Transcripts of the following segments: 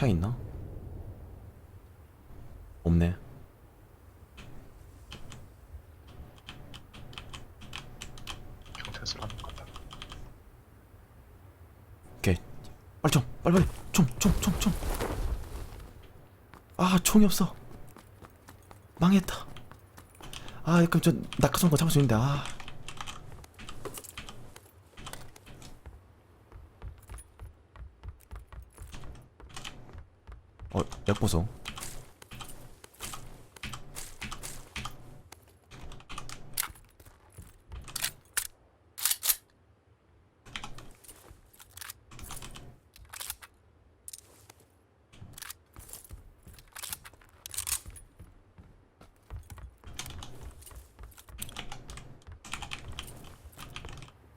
차에 있나? 없네. 경찰서로. 오케이. 빨리 총, 빨리 빨리. 총, 총, 총, 총. 아, 총이 없어. 망했다. 아, 그럼 저 낙하산 거 잡을 수 있는데. 아. 어, 약 보소.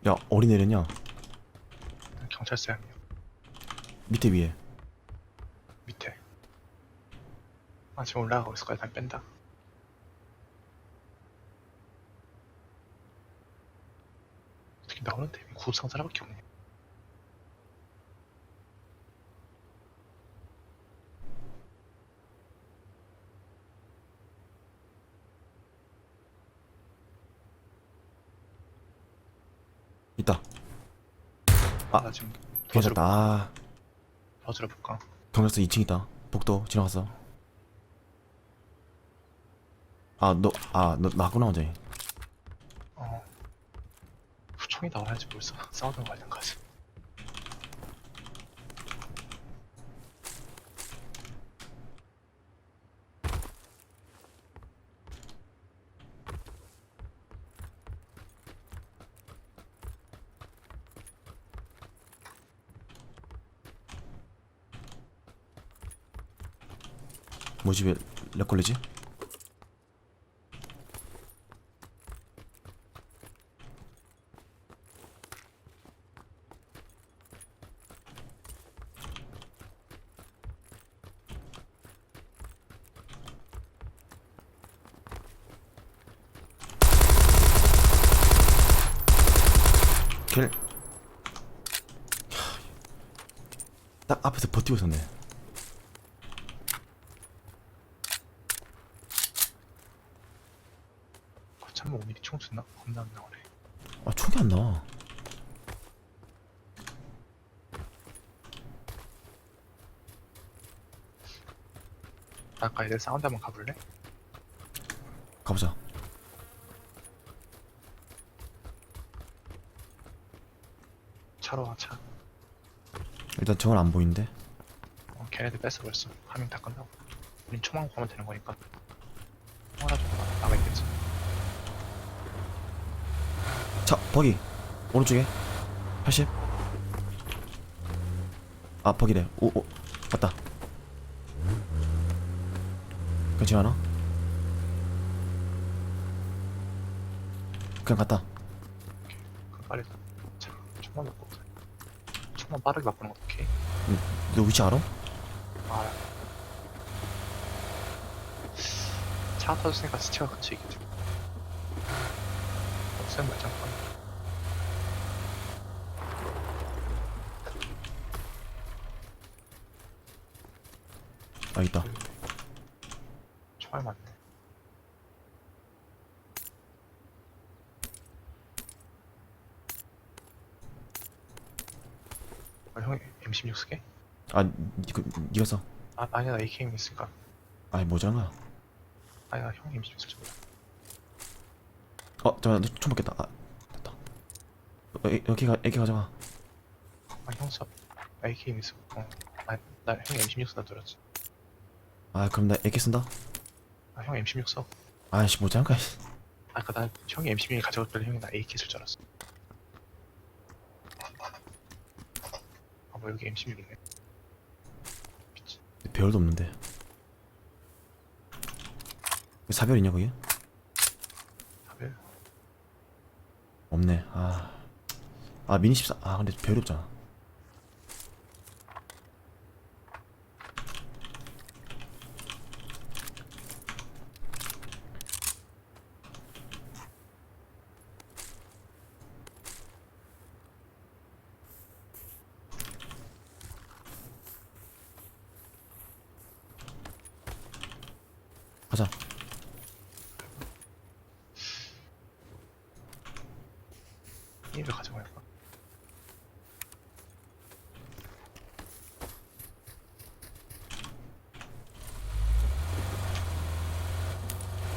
야, 어디 내렸냐? 경찰서 향이요. 밑에 위에. 아 지금 올라가고 있을 거야. 일단 뺀다. 어떻게 나오는데 구급 상자라밖에 없네. 있다. 아, 아, 나 지금 괜찮다. 아, 버즈러 볼까? 경찰서 2층 있다. 복도 지나갔어. 아, 너, 아, 너 나구나 어제. 어. 총이 나와야지 벌써 싸우던 관련 가지. 뭐지 왜렉 걸리지? 킬. 딱 앞에서 버티고 있었네. 거참 5mm 총 줬나? 겁나 안 나오네. 아 총이 안 나와. 아까 애들 사운드 한번 가볼래? 가보자. 차로 와 차. 일단 저건 안 보이는데. 어, 걔네들 뺏어버렸어. 하밍 다 끝나고. 우린 총만 구하면 되는 거니까. 나- 나가 있겠지. 자, 버기. 오른쪽에. 80. 아, 버기래. 오, 오. 맞다. 괜찮아? 그냥 갔다. 그럼 빨리 차, 총만 바꿔. 총만 빠르게 바꾸는 거? 너 위치 알아? 아. 차 터졌으니까 시체가 같이 있겠지. 없으면 말짱 아, 있다. 총알 맞네. 아, 형이 M16 쓰게? 아, 니가, 니가 써. 아, 아니야, 나 AKM 있으니까. 아이, 뭐잖아. 아니야, 형이 M16 쓸줄 몰라. 어, 잠깐만, 너총 받겠다. 아, 됐다. 어, 애- 여기 가, 애기 가져가. 아, 형 써. AKM 있어. 어. 아, 나 형이 M16 쓴다 들었지. 아, 그럼 나 애기 쓴다. 아, 형 M16 써. 아이씨, 뭐잖아. 아까 나 형이 M16 가져갔길래 형이 나 AK 쓸 줄 알았어. 뭐 여기 M16 있네. 미치. 별도 없는데. 사별 있냐, 거기? 하벨. 없네. 아. 아, 미니 14. 아, 근데 별이 없잖아. 가자. 얘를 가져갈까?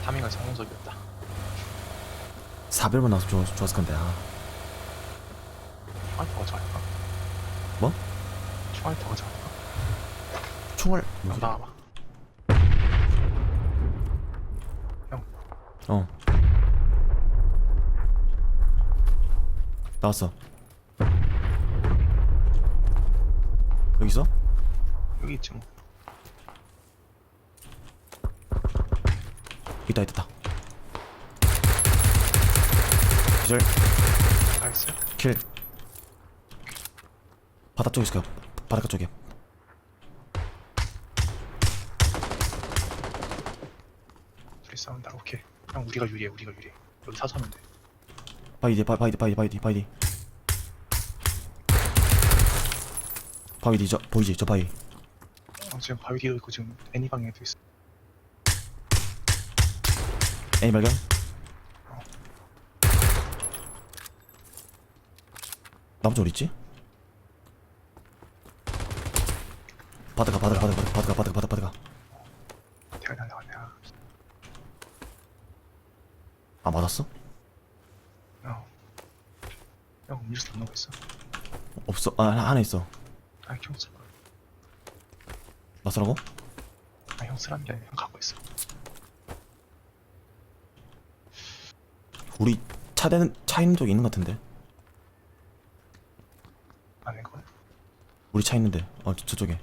타밍은 성공적이었다. 4별만 나와서 좋, 좋았을 건데. 아. 총알 더 가져갈까? 뭐? 총알 더 가져갈까? 총알. 형 나와봐. 어. 나왔어. 여기 있어? 여기 있지 뭐. 있다 있다. 기절 나이스. 킬. 바닥 쪽에 있을까요? 바닷가 쪽에. 둘이 싸운다. 오케이. 형 우리가 유리해. 우리가 유리해. 여기 사서면 돼. 바이디 바, 바이디 바이디 바이디 바이디. 바이디 저 보이지 저 바이. 어, 지금 바위 뒤도 있고 지금 애니 방향에도 있어. 애니 발견. 나머지 어디 있지? 바다가 바다가 바다가 바다가 바다가 바다가 바다가 내가 날라가 내가. 아 맞았어? 어. 형 음료수 안 넣고 있어. 없어 아 하나, 하나 있어 아, 형 쓰. 나 쓰라고? 아, 형 쓰라는 게 아니라 형 갖고 있어. 우리 차 되는 차 있는 쪽에 있는 것 같은데 아닌 거. 우리 차 있는데 어 저, 저쪽에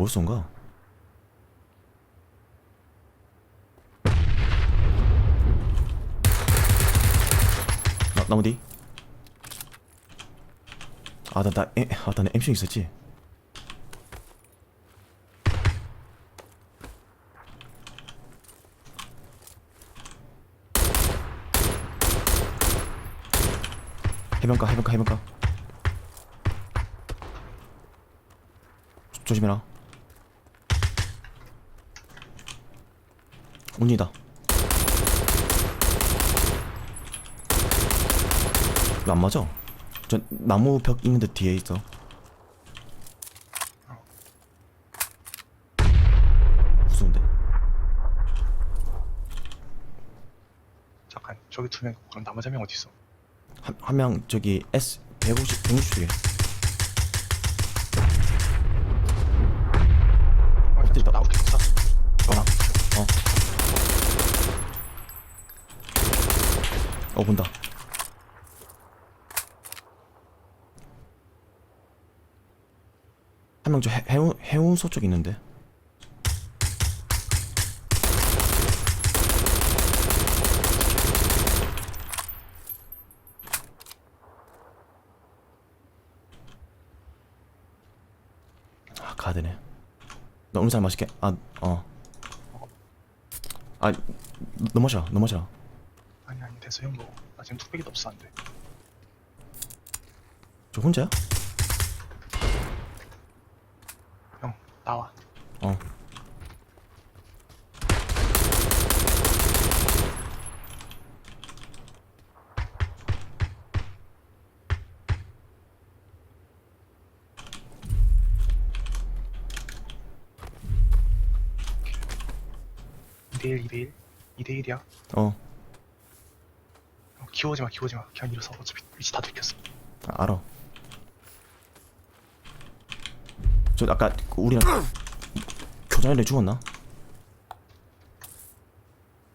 어디서 온가? 나, 나무 뒤? 아, 나, 나, 에, 아, 나 MC 있었지? 해변가, 해변가, 해변가. 조- 조심해라. 온니다. 왜안 맞아? 저 나무 벽 있는데 뒤에 있어. 무서운데? 잠깐. 저기 두 명. 그럼 나머지 한 명 어디 있어? 한, 한 명 저기 S 150, 160 쪽에. 어, 어디 있다? 나무 뒤 있어. 너 나무 뒤. 어 본다. 한 명 저 해운 해운소 쪽 있는데. 아 가드네. 나 오늘 잘 마실게. 아 어. 아너 마셔, 너 마셔. 아니 아니 됐어 형 먹어. 나 지금 뚝배기도 없어 안 돼. 저 혼자야? 형 나와. 어. 이대 1, 2대1 2대 1이야. 어. 기워지 마, 기워지 마. 그냥 일어서. 어차피 위치 다 들켰어. 아, 알아. 저 아까 그 우리랑 교장이래 죽었나?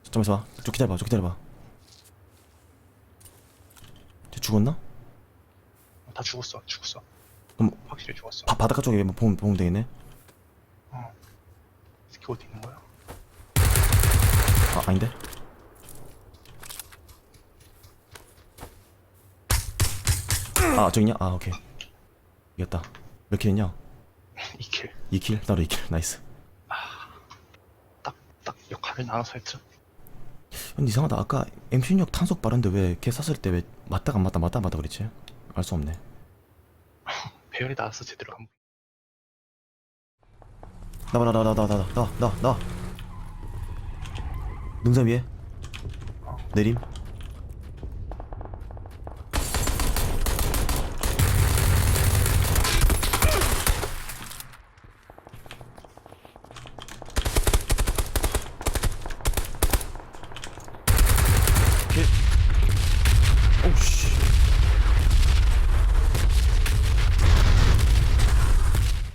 잠깐만 봐. 좀 기다려봐. 좀 기다려봐. 쟤 죽었나? 어, 다 죽었어, 죽었어. 그럼 확실히 죽었어. 바, 바닷가 쪽에 뭐 보면 보면 되겠네. 어. 스키 어디 있는 거야? 아 아닌데? 아 저기 있냐? 아 오케이. 이겼다. 몇 킬 했냐? 이킬. 2킬? 나도 2킬. 나이스. 딱, 딱 역할을 나눠서 했죠. 근데 이상하다 아까 M16 탄속 빠른데 왜걔 쐈을 때 왜 맞다가 안 맞다 맞다 안 맞다 그랬지? 알 수 없네 배열이 나왔어 제대로 한 나와 나와 나와 나와 나와 나와 나와 나와 능선 위에 내림